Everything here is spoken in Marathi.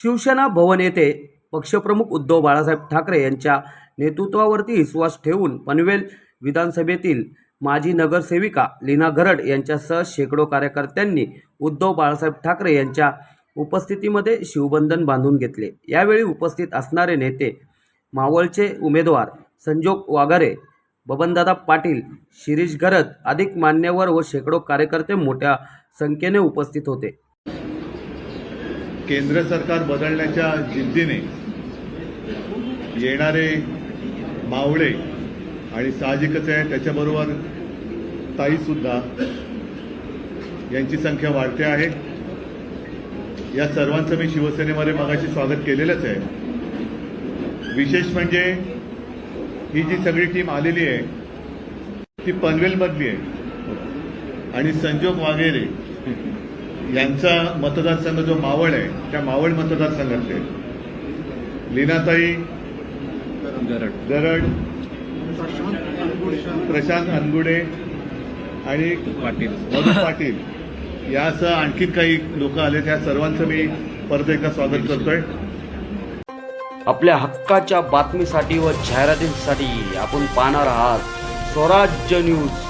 शिवसेना भवन येथे पक्षप्रमुख उद्धव बाळासाहेब ठाकरे यांच्या नेतृत्वावरती विश्वास ठेवून पनवेल विधानसभेतील माजी नगरसेविका लीना घरड यांच्यासह शेकडो कार्यकर्त्यांनी उद्धव बाळासाहेब ठाकरे यांच्या उपस्थितीमध्ये शिवबंधन बांधून घेतले. यावेळी उपस्थित असणारे नेते मावळचे उमेदवार संजोग वाघारे बबनदादा पाटील शिरीष घरत अधिक मान्यवर व शेकडो कार्यकर्ते मोठ्या संख्येने उपस्थित होते. केंद्र सरकार बदलण्याच्या जिद्दीने येणारे मावळे आणि साहजिकच आहे त्याच्याबरोबर ताईसुद्धा यांची संख्या वाढते आहे. या सर्वांचं मी शिवसेनेमध्ये मागाशी स्वागत केलेलंच आहे. विशेष म्हणजे ही जी सगळी टीम आलेली आहे ती पनवेलमधली आहे. आणि संजोग वाघेरे यांचा मतदारसंघ जो मावळ आहे त्या मावळ मतदारसंघातले लीनाताई गरड. प्रशांत अनगुडे आणि पाटील. मधु पाटील. यासह आणखी काही लोक आले त्या सर्वांचं मी परत एकदा स्वागत करतोय. आपल्या हक्काच्या बातमीसाठी व जाहिरातींसाठी आपण पाहणार आहात स्वराज्य न्यूज.